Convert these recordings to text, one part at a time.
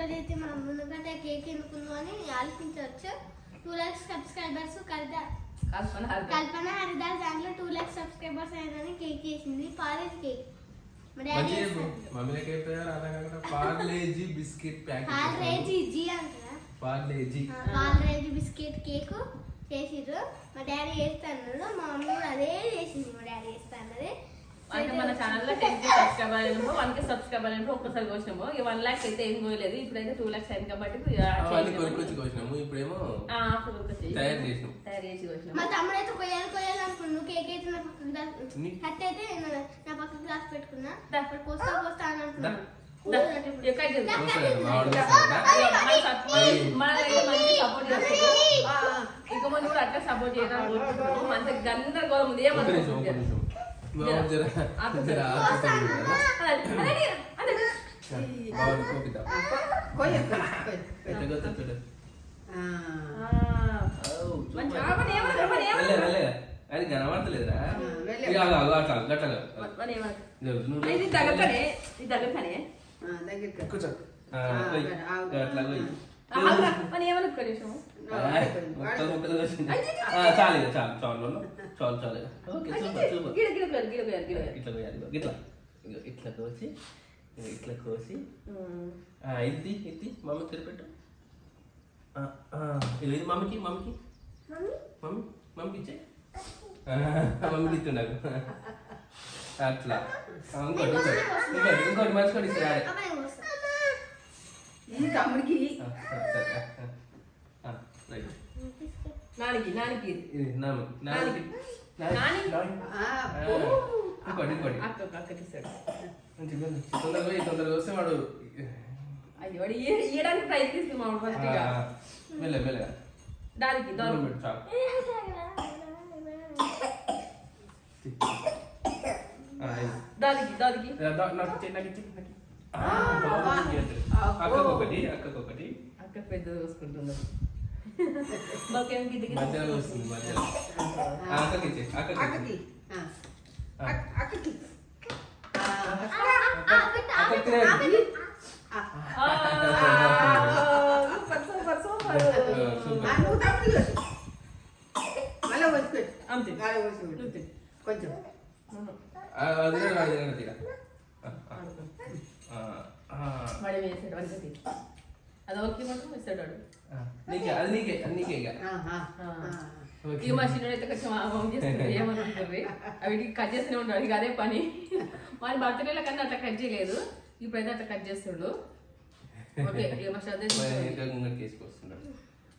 రోజు అయితే మనం ముందుకంటే కేక్ ఎన్నుకుందాం అని ఆలోచించవచ్చు. టూ ల్యాక్స్ సబ్స్క్రైబర్స్ కల్పన కల్పన హరిదాస్ దాంట్లో టూ ల్యాక్స్ సబ్స్క్రైబర్స్ అయ్యారని కేక్ చేసింది పాలేజ్ కేక్. పార్లేజీ బిస్కెట్ ప్యాకెట్ పాలరేజీ జీ అంటారా? పార్లేజీ బిస్కెట్ కేక్ చేసిర్రు. మా డాడీ చేస్తాను మా మమ్మీ కూడా అదే చేసింది. మా డాడీ చేస్తాను అంటే మన ఛానల్లో టెన్ కే సబ్స్క్రైబర్ అయినప్పుడు వన్ కే సబ్స్క్రైబర్ అయినప్పుడు ఒక్కసారి కోసినాము ఇక వన్ ల్యాక్స్ అయితే ఏం కోయలేదు. ఇప్పుడైతే టూ ల్యాక్స్ అయింది కాబట్టి. కొనుక్కొచ్చి కోసినాము. ఇప్పుడేమో. తయారు చేసినాం. తయారు చేసి మా తమ్ముడు అయితే కొయ్యాలి కొయ్యాలి అనుకున్నాను కేక్ అయితే నా పక్కన అయితే నా- నా పక్కన గ్లాస్ పెట్టుకున్నా. దా. అప్పుడు కోస్తా కోస్తా అని అనుకున్నాను దా, ఇక? మన కూడా అట్లా సపోర్ట్ చేయడం. మంచి గందరగోళం ఉంది. ఒక్క అదే కనబడతలేదురా అట్లా గట్టగా మన ఏమన్నా జరుగు, నువ్వు ఇది దగ్గరనే ఇది దగ్గరనే ఆ, దగ్గరికి కూర్చో ఆ, ఆ, పోయి. ఆగు. అట్లా. చాలు ఇక, చాలు చాలు. చాలు చాలు. ఓకే సూపర్ సూపర్ ఇట్లా పోయాలి ఇట్లా ఇట్లా కోసి ఇట్లా కోసి ఇది ఇది మమ్మీ తిరిపెట్టు ఇది మమ్మీకి మమ్మీకి మమ్మీ మమ్మీకి ఇచ్చే మమ్మీకి ఇస్తుండదు అట్లా ఇంకోటి ఇంకోటి ఇంకోటి మర్చిపోయి ఈ తమ్ముడికి ఆ, సరే, సరే, ఆ, ఆ, రైట్. నానికి నానికి ఇది. నాన్నకి నాని? నాన్నకి ఆ, ఆ, ఓ. ఇంకోటి ఇంకోటి. అక్క అక్కకి ఇస్తాడు మంచిగా ఉంది. తొందరగా పోయి తొందరగా వస్తే వాడు అయ్యో వాడు ఇయ్య- ఇయ్యడానికి ఫస్ట్ దానికి దానికి. చాలు. దానికి దానికి. నాకు ఇచ్చే, నాకు ఇచ్చే. అక్కకొకటి అక్కకొకటి. అక్క పెద్ద చూసుకుంటున్నారు మాకేం గిద్ది గిద్ది. మధ్యలో వస్తుంది మధ్యలో ఆ, అక్కకి ఇచ్చే అక్కకి అక్కకి ఆ. అక్- అక్కకి ఆ, అక్కకి ఆ. ఆ, సూపర్ సూపర్ సూపర్ సూపర్. ఆ, నువ్వు తమ్ముడికి పెట్టు. మళ్ళా వచ్చి పెట్టు అంతే మళ్ళా వచ్చి పెట్టు. అంతే. కొంచెం ఆ, అది కూడా అది కూడా తీరా. ఆ, ఆ, ఆ, వాడే వేసాడు వంకతి అది ఓకే మాత్రం ఇస్తాడు వాడు. నీకే అది నీకే అది నీకే ఇక ఆ, ఆ, ఆ. ఆ. ఓకే. ఇక మా చిన్నోడు అయితే కొంచెం ఆగం చేస్తుంది ఏమనుకుంటుంది అవి కట్ చేస్తూనే ఉంటాడు ఇక అదే పని వాడి బర్త్డేల కన్నా అట్లా కట్ చేయలేదు ఇప్పుడైతే అట్లా కట్ చేస్తుండు ఓకే ఇక మా శ్రద్ధ ముంగడికి వేసుకొస్తున్నాడు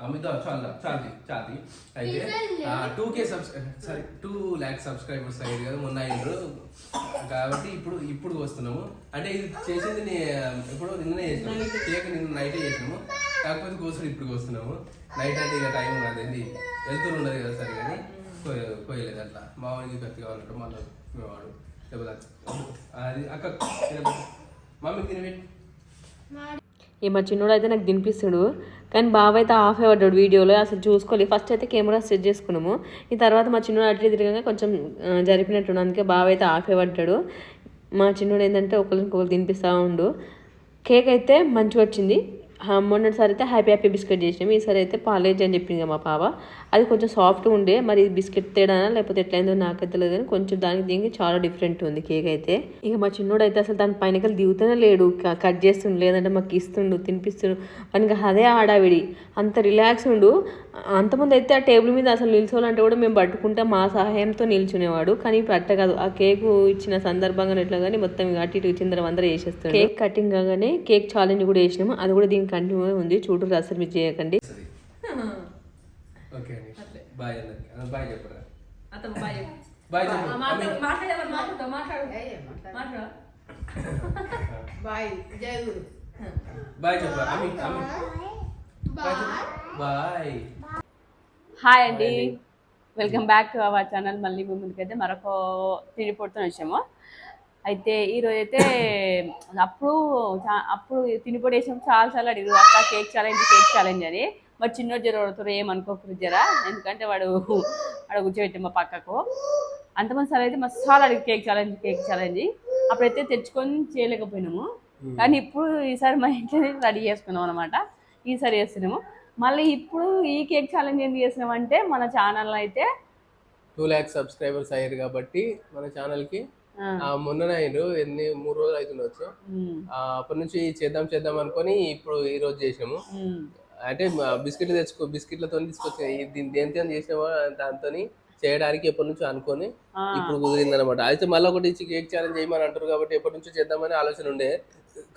అమితా చాలా చాలు చాలు అయితే. Two K subs sorry two lakh subscribers అయ్యారు కదా మొన్న అయ్యారు. కాబట్టి ఇప్పుడు ఇప్పుడు వస్తున్నాము. అంటే ఇది చేసింది నే- ఇప్పుడు నిన్ననే చేసినాము. కేక్ నిన్న నైటే చేసినాము. కాకపోతే కోసం ఇప్పుడు వస్తున్నాము. నైట్ అంటే ఇక టైం అదేంది వెళ్తూ ఉండదు కదా సరే కానీ. కోయ- కోయలేదు అట్లా. మా వాడికి కత్తి కావాలంటే మళ్ళీ వాడు. లేకపోతే అది అక్క. మమ్మీ తినబెట్టి ఈ మా చిన్నోడు అయితే నాకు తినిపిస్తాడు. కానీ బావ అయితే ఆఫ్ అయ్యాడు వీడియోలో అసలు చూసుకోవాలి ఫస్ట్ అయితే కెమెరా సెట్ చేసుకున్నాము. ఈ తర్వాత మా చిన్నోడు అట్లే తిరగగా కొంచెం ఆ, జరిపినట్టు అందుకే బావ అయితే ఆఫ్ అయ్యబడ్డాడు మా చిన్నోడు ఏంటంటే ఒకరికి ఒకరు తినిపిస్తూ ఉండు. కేక్ అయితే మంచిగా వచ్చింది. మొన్నటిసారి అయితే హ్యాపీ హ్యాపీ బిస్కెట్ చేసినాము ఈసారి అయితే పాలేజ్ అని చెప్పింది మా పాప. అది కొంచెం సాఫ్ట్ ఉండే మరి బిస్కెట్ తేడానా లేకపోతే ఎట్లయిందో నాకైతే తెలియదు కానీ కొంచెం దానికి దీనికి చాలా డిఫరెంట్ ఉంది కేక్ అయితే. ఇక మా చిన్నోడు అయితే అసలు దాని పైన దిగుతూనే లేడు. క- కట్ చేస్తుండు లేదంటే మాకు ఇస్తుండు తినిపిస్తుండు. మనకి అదే ఆడావిడి. అంత రిలాక్స్ ఉండు. అంతమంది అయితే ఆ టేబుల్ మీద అసలు నిల్చోవాలంటే కూడా మేము పట్టుకుంటే మా సహాయంతో నిల్చునేవాడు. కానీ పట్ట అట్ట కాదు. ఆ కేక్ ఇచ్చిన సందర్భంగా ఎట్లా కానీ మొత్తం ఇక అటు ఇటు చిందర వందర చేసేస్తాడు. కేక్ కటింగ్ కాగానే కేక్ ఛాలెంజ్ కూడా చేసినాము. అది కూడా దీనికి కంటిన్యూ ఉంది. చూడు అసలు మీరు చేయకండి హాయ్ అండి. Welcome back to our channel మళ్ళీ ముందుకైతే మరొక తిండి పొడుతూ వచ్చాము. అయితే ఈరోజు అయితే అప్పుడు అప్పుడు తిండి పొడి వేసాము చాలా చాలా అడిగారు అక్క కేక్ ఛాలెంజ్ కేక్ ఛాలెంజ్ అని. మరి చిన్నోడు జర కొడుతున్నారు ఏమనుకోకూడదు జరా. ఎందుకంటే వాడు అక్కడ కూర్చోబెట్టాం మా పక్కకు. అంతమంది సార్ అయితే మస్తు చాలా అడిగి కేక్ ఛాలెంజ్ కేక్ ఛాలెంజ్ అప్పుడైతే తెచ్చుకొని చేయలేకపోయినాము. కానీ ఇప్పుడు ఈసారి మా ఇంట్లో రెడీ చేసుకున్నాం అనమాట ఈసారి చేస్తున్నాము. మళ్ళీ ఇప్పుడు ఈ కేక్ ఛాలెంజ్ ఎందుకు చేస్తున్నాం అంటే మన ఛానల్ అయితే టూ ల్యాక్స్ సబ్స్క్రైబర్స్ అయ్యారు కాబట్టి మన ఛానల్ ఆ, ఆ, మొన్ననే అయ్యారు ఎన్ని మూడు రోజులు అవుతుండొచ్చు అప్పటి నుంచి చేద్దాం చేద్దాం అనుకొని ఇప్పుడు ఈ రోజు చేసినాము. ఉమ్, అంటే బిస్కెట్లు తెచ్చుకో బిస్కెట్లతో తీసుకొచ్చిన దీని దేనితో చేసినామో దాంతో చేయడానికి ఎప్పటి నుంచో అనుకొని ఇప్పుడు కుదిరింది అనమాట అయితే మళ్ళీ ఒకటి కేక్ ఛాలెంజ్ చేయమని అంటారు కాబట్టి ఎప్పటి నుంచో చేద్దామని ఆలోచన ఉండే.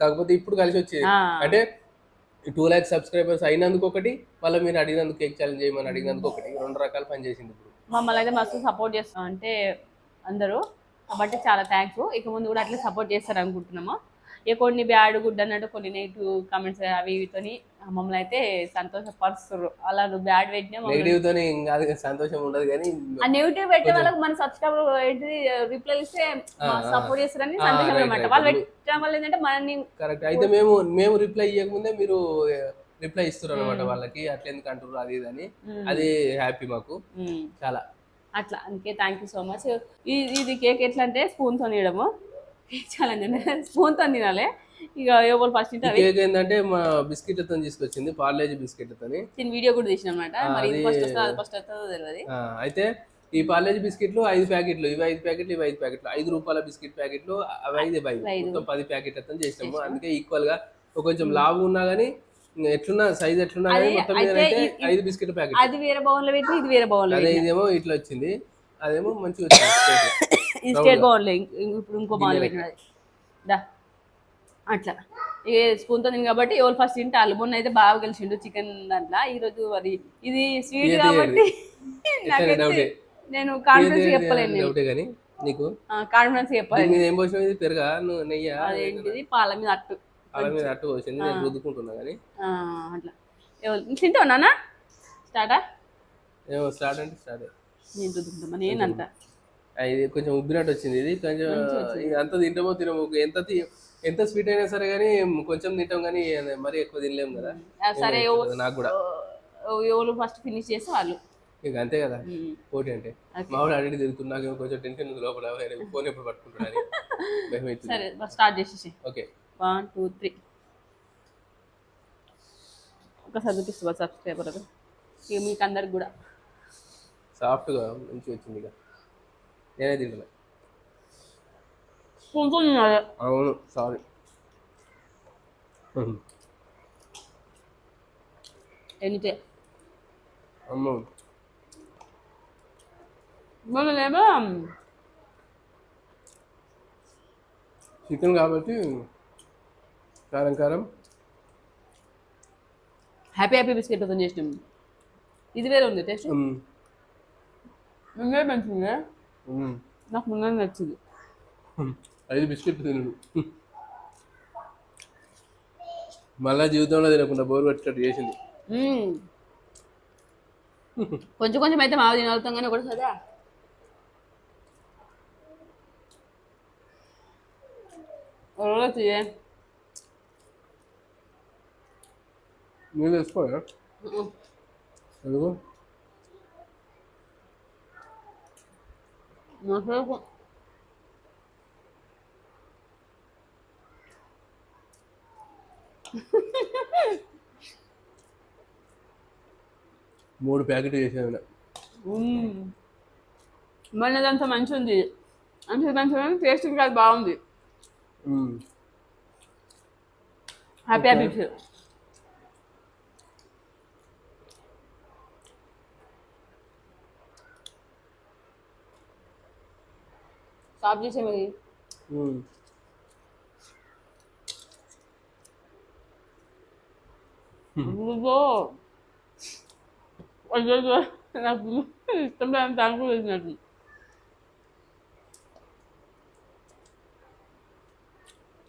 కాకపోతే ఇప్పుడు కలిసి వచ్చింది. అంటే టూ ల్యాక్స్ సబ్స్క్రైబర్స్ అయినందుకు ఒకటి మళ్ళీ మీరు అడిగినందుకు కేక్ ఛాలెంజ్ చేయమని అడిగినందుకు ఒకటి. రెండు రకాల పని చేసింది ఇప్పుడు. మమ్మల్ని అయితే మస్తు సపోర్ట్ చేస్తాం అంటే అందరూ కాబట్టి చాలా థ్యాంక్స్ ఇక ముందు కూడా అట్లా సపోర్ట్ చేస్తారు అనుకుంటున్నాము ఇక కొన్ని బ్యాడ్ గుడ్ అన్నట్టు కొన్ని నెగిటివ్ కామెంట్స్ అవి ఇవితోని మమ్మల్ని అయితే సంతోషపరుస్తారు అలా నువ్వు బ్యాడ్ పెట్టినా నెగిటివ్ తోని కాదు సంతోషం ఉండదు కానీ ఆ నెగిటివ్ పెట్టే వాళ్ళకి మన సబ్స్క్రైబర్ ఏంటిది రిప్లై ఇస్తే సపోర్ట్ చేస్తారని సంతోషం అనమాట. వాళ్ళు పెట్టడం వల్ల ఏంటంటే మనల్ని కరెక్ట్ అయితే మేము మేము రిప్లై ఇవ్వకముందే మీరు రిప్లై ఇస్తారు అనమాట వాళ్ళకి. అట్లా ఎందుకు అంటారు అది ఇది అని. అది హ్యాపీ మాకు. చాలా. అట్లా. అందుకే థ్యాంక్ యూ సో మచ్ ఇది కేక్ ఎట్లా అంటే స్పూన్తో తినడము చాలా స్పూన్తో తినాలి ఇక ఎవరు ఫస్ట్ కేక్ ఏంటంటే మా బిస్కెట్లతో తీసుకొచ్చింది పార్లేజీ బిస్కెట్లతో దీని వీడియో కూడా తీసిన అనమాట మరి ఇది ఫస్ట్ వస్తుందో అది ఫస్ట్ వస్తుందో తెలియదు అయితే ఈ పార్లేజీ బిస్కెట్లు ఐదు ప్యాకెట్లు ఇవి ఐదు ప్యాకెట్లు ఇవి ఐదు ప్యాకెట్లు. ఐదు రూపాయల బిస్కెట్ ప్యాకెట్లు అవి ఐదు ఐదు. మొత్తం పది ప్యాకెట్లతో చేసినాము. అందుకే ఈక్వల్గా కొంచెం లావు ఉన్నా గానీ ఎట్లున్నా సైజ్ ఎట్లున్నా అదే, మొత్తం ఈ- ఐదు బిస్కెట్ ప్యాకెట్ అది వేరే బౌన్లో పెట్టి ఇది వేరే బౌన్లో అదే పెట్టి ఇదేమో ఇట్లా వచ్చింది. అదేమో మంచిగా వచ్చింది. ఇది స్టేట్ బౌన్లో ఇప్పుడు ఇంకో గిన్నె పెట్టినది దా. అట్లా. ఇక స్పూన్తో తిని కాబట్టి ఎవరు ఫస్ట్ తింటే వాళ్ళు. మొన్న అయితే బాగా కలిసిండు చికెన్ దాంట్లో. ఈరోజు అది ఇది స్వీట్ కాబట్టి. నేను కాన్ఫిడెన్స్ చెప్పలేను డౌటే కానీ నీకు? కాన్ఫిడెన్స్ ఏం పోసిన ఇది పెరగా? నువ్వు నెయ్యి? అదేంటిది? పాల మీద అట్టు. అలా మీద అట్టు నేను రుద్దుకుంటున్నా కానీ. అట్లా. తింటావు నాన్న? స్టార్టా? ఏమో స్టార్ట్ అంటే స్టార్ట్. నేను రుద్దుకుంటామా నేనంత. ఇది కొంచెం ఉబ్బినట్టు వచ్చింది ఇది. కొంచెం అంత తింటామో తినము. ఎంత ఎంత స్వీట్ అయినా సరే కానీ కొంచెం తింటాం కానీ మరీ ఎక్కువ తినలేము కదా. సరే నాకు కూడా. ఎవ- ఎవరు ఫస్ట్ ఫినిష్ చేస్తే వాళ్ళు. ఇక అంతే కదా. పోటీ అంటే. Okay. మా వాడు అడిగి తిరుగుతున్నా కొంచెం టెన్షన్ లోపల. ఫోన్ ఎప్పుడు పట్టుకుంటున్నాను సరే స్టార్ట్ చేసేసి ఓకే. వన్ టూ త్రీ ఒకసారి చూపిస్తా సబ్స్క్రైబర్ ఇక మీకు అందరికి కూడా. సాఫ్ట్గా మంచిగా వచ్చింది ఇక. నేనే తింటున్నా. అవును సారీ ఎనిటే అమ్మ. మొన్ననేమో చికెన్ కాబట్టి కారం. కారం హ్యాపీ హ్యాపీ బిస్కెట్తో చేసినాం. ఇది వేరే ఉంది టేస్ట్. ముందే మంచిది. నాకు ముందే నచ్చింది. ఐదు బిస్కెట్ తినడు. మళ్ళా జీవితంలో తినకుండా బోర్ పెట్టేటట్టు చేసింది. కొంచెం కొంచెం అయితే మాకు తినగలుగుతాం కానీ ఒకటి సదా రోజు నీళ్ళు వేసుకోయా ఎందుకు నాకు మూడు ప్యాకెట్ చేసాను దాంతో మంచిగా ఉంది. అంటే మంచిగా టేస్ట్ కాదు బాగుంది. హ్యాపీ హ్యాపీ స్టాప్ చేసే మరి. అయ్యో నాకు ఇష్టం లేని దానికి వేసినట్టు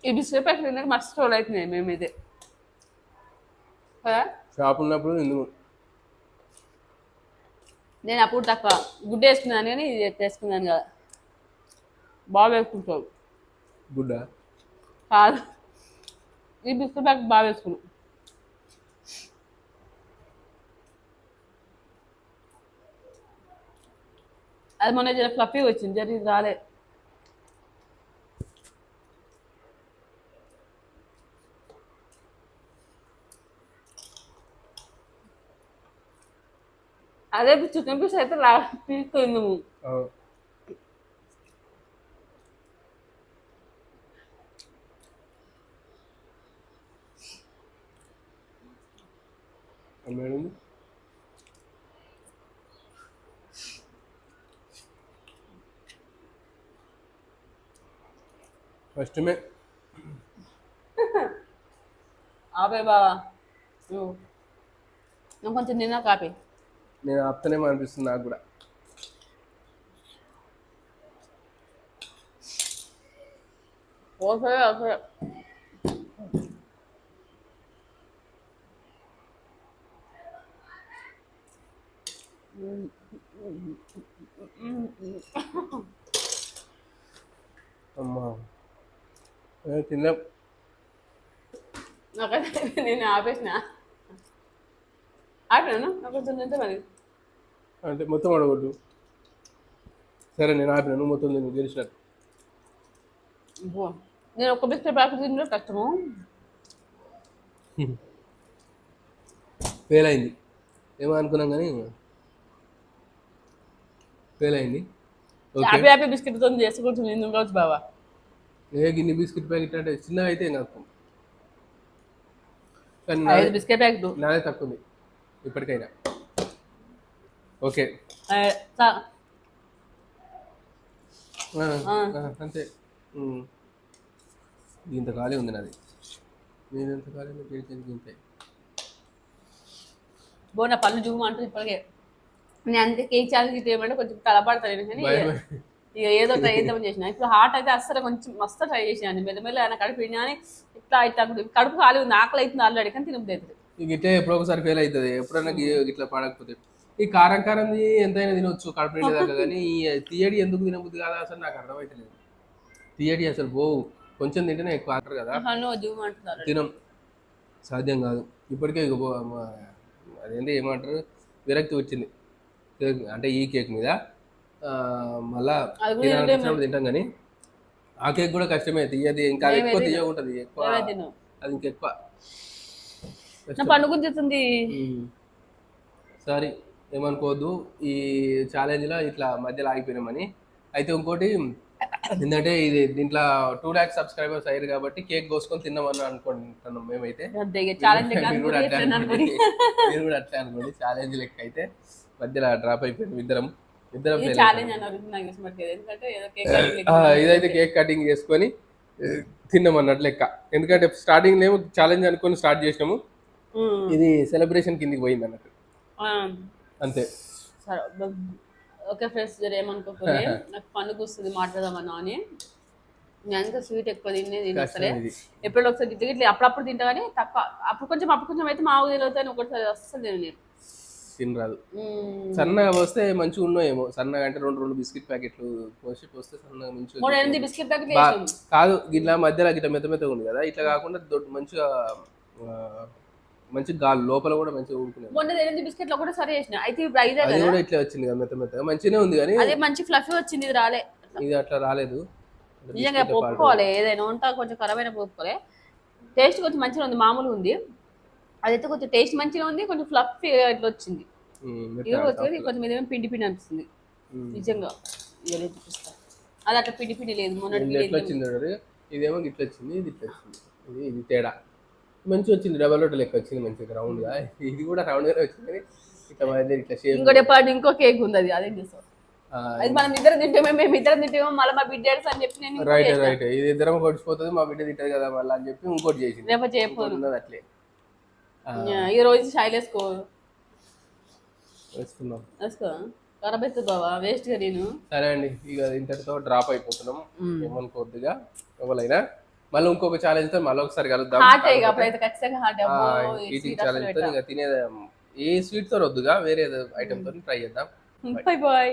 ఈ బిస్కెట్ ప్యాకెట్ తిన్నాక మస్తు రోల్ అవుతున్నాయి మేమైతే. షాప్ ఉన్నప్పుడు ఎందుకు? నేను అప్పుడు తక్కువ. గుడ్డ వేసుకున్నాను కానీ ఇది వేసుకున్నాను కదా. బాగా వేసుకుంటావు గుడ్డా? కాదు. ఈ బిస్కెట్ ప్యాకెట్ బాగా వేసుకున్నావు అది మొన్న జర ఫ్లఫీ వచ్చింది జర రాలే. అదే చికెన్ పీస్ అయితే రా మేడం ఫస్ట్ మే ఆపే బావా నువ్వు నువ్వు కొంచెం తిన్నా కాపీ నేను ఆపుతానేమో అనిపిస్తుంది నాకు కూడా ఓకే ఓకే అమ్మా. తిన్నాం నేను ఆపేసిన. ఆపినాను నాకు తింటే మరి? అంటే మొత్తం అడగొద్దు. సరే నేను ఆపిన. నువ్వు మొత్తం నేను గెలిచినట్టు. నేను ఒక్క బిస్కెట్ ప్యాకెట్ తింటే కష్టము. ఫెయిల్ అయింది. ఏమో అనుకున్నాం కానీ ఫెయిల్ అయింది హ్యాపీ హ్యాపీ బిస్కెట్తో చేసి కొంచెం నేను ఉండవచ్చు బావా. ఏ గిన్నె బిస్కెట్ ప్యాకెట్ అంటే చిన్నగా అయితే నాకు కానీ బిస్కెట్ ప్యాకెట్ నాదే తక్కువ ఉంది ఇప్పటికైనా. ఓకే. అంతే. ఇంత ఖాళీ ఉంది నాది. నేను ఎంత ఖాళీ ఇంతే. బో నా పళ్ళు ఇప్పటికే. నేను అంతే కేక్ ఛాలెంజ్ చేయమంటే కొంచెం తలపడతాను కానీ. ఇక ఏదో ట్రై చేద్దామని చేసిన. ఇప్పుడు హార్ట్ అయితే అస్సలు కొంచెం మస్తు ట్రై చేసాను మెల్లమెల్ల ఆయన కడుపు అని ఇట్లా ఇట్లా కడుపు ఖాళీ ఉంది ఆకలి అవుతుంది ఆల్రెడీ కానీ తినబుద్ధి అవుతుంది ఇక ఇట్టే ఎప్పుడో ఒకసారి ఫెయిల్ అవుతుంది. ఎప్పుడన్నా గి- ఇట్లా పడకపోతే. ఈ కారం కారంది ఎంతైనా తినొచ్చు కడుపు నిండేదాకా కానీ ఈ తీయడి ఎందుకు తినబుద్ది కాదా అసలు నాకు అర్థమైతలేదు. తీయడి అసలు పోవు. కొంచెం తింటేనే ఎక్కువ అంటారు కదా. తినం. సాధ్యం కాదు. ఇప్పటికే అదేంటి ఏమంటారు? విరక్తి వచ్చింది. కేక్ అంటే ఈ కేక్ మీద మళ్ళా తింటాం కానీ ఆ కేక్ కూడా కష్టమే తీయది ఇంకా ఎక్కువ తీయగా ఉంటుంది ఎక్కువ అది ఇంకెక్కువ. నా పండు గుంజుతుంది సారీ ఏమనుకోవద్దు ఈ ఛాలెంజ్లో ఇట్లా మధ్యలో ఆగిపోయినామని. అయితే ఇంకోటి ఏంటంటే ఇది దీంట్లో టూ ల్యాక్స్ సబ్స్క్రైబర్స్ అయ్యారు కాబట్టి కేక్ కోసుకొని తిన్నామని అనుకుంటున్నాం మేమైతే. మీరు కూడా అట్లా అనుకోండి. ఛాలెంజ్ లెక్క అయితే. మధ్యలో డ్రాప్ అయిపోయింది ఇద్దరం. ఇద్దరం ఇదైతే కేక్ కటింగ్ చేసుకొని తిన్నాం అన్నట్లు లెక్క. ఎందుకంటే స్టార్టింగ్ ఏమో ఛాలెంజ్ అనుకొని స్టార్ట్ చేసినాము. ఇది సెలబ్రేషన్ కిందికి పోయింది అన్నట్టు. అంతే. ఓకే ఫ్రెండ్స్ జర ఏమనుకోకపోతే నాకు పండుగ వస్తుంది మాట్లాడదామన్నా అని నేను స్వీట్ ఎక్కువ తినే తిన్నా సరే ఎప్పుడో ఒకసారి గిట్ల గిట్ల అప్పుడప్పుడు తింటా కానీ తక్కువ. అప్పుడు కొంచెం అప్పుడు కొంచెం అయితే మా ఊరిలో ఒకటిసారి అస్సలు తిన నేను తినరాదు. సన్నగా పోస్తే మంచిగా ఉన్నాయేమో సన్నగా అంటే రెండు రెండు బిస్కెట్ ప్యాకెట్లు పోసి పోస్తే సన్నగా మంచిగా కాదు ఇట్లా మధ్యలో ఇట్లా మెత్త మెత్తగా ఉంది కదా. ఇట్లా కాకుండా దొడ్డు మంచిగా మంచి గాలి లోపల కూడా మంచిగా ఊరుకునేది మొన్న ఎనిమిది బిస్కెట్లు ఒకటే సరే చేసిన. అయితే ఇప్పుడు ఐదే అది కూడా ఇట్లా వచ్చింది కదా మెత్త మెత్తగా. మంచిగానే ఉంది కానీ అదే మంచి ఫ్లఫీ వచ్చింది ఇది రాలే. ఇది అట్లా రాలేదు. నిజంగా ఒప్పుకోవాలి. ఏదైనా వంట కొంచెం ఖరాబ్ అయినా ఒప్పుకోవాలి. టేస్ట్ కొంచెం మంచిగా ఉంది మామూలుగా ఉంది. అదైతే కొంచెం టేస్ట్ మంచిగా ఉంది కొంచెం ఫ్లఫీ ఇట్లా వచ్చింది. ఇది వచ్చేది కొంచెం పిండి పిండి అనిపిస్తుంది. నిజంగా. ఇవన్నీ చూపిస్తా అది అట్లా పిండి పిండి లేదు మొన్నటి ఎట్లా వచ్చింది. ఇదేమో ఇట్లా వచ్చింది ఇది ఇట్లా వచ్చింది. ఇది ఇది తేడా. మంచి వచ్చింది డబల్ రొట్టె లెక్క వచ్చింది మంచిగా రౌండ్గా ఇది కూడా రౌండ్ గానే వచ్చింది ఇట్లా ఇట్లా షేప్ ఇంకోటి పాటు ఇంకో కేక్ ఉంది అది అదేం చేస్తాం? అది మనం ఇద్దరం తింటామే మేము ఇద్దరం తింటామో మళ్ళీ మా బిడ్డ అని చెప్పి నేను రైట్. రైట్ ఇది ఇద్దరం కొడిచిపోతుంది మా బిడ్డ తింటది కదా మళ్ళీ అని చెప్పి ఇంకోటి చేసింది. రేపు ఉన్నది అట్లే. ఈ రోజు శైలేసుకో వేసుకుందాం. వేసుకో. అవుతుంది బావా వేస్ట్గా నేను. సరే అండి ఇక ఇంతటితో డ్రాప్ అయిపోతున్నాం. ఏమనుకోవద్దుగా? ఎవరైనా? మళ్ళీ ఇంకొక ఛాలెంజ్తో మళ్ళీ ఒకసారి కలుద్దాం. ఈటింగ్ ఛాలెంజ్తో ఇక తినే ఏ స్వీట్తో వద్దుగా? వేరే ఐటమ్తో ట్రై చేద్దాం. Bye bye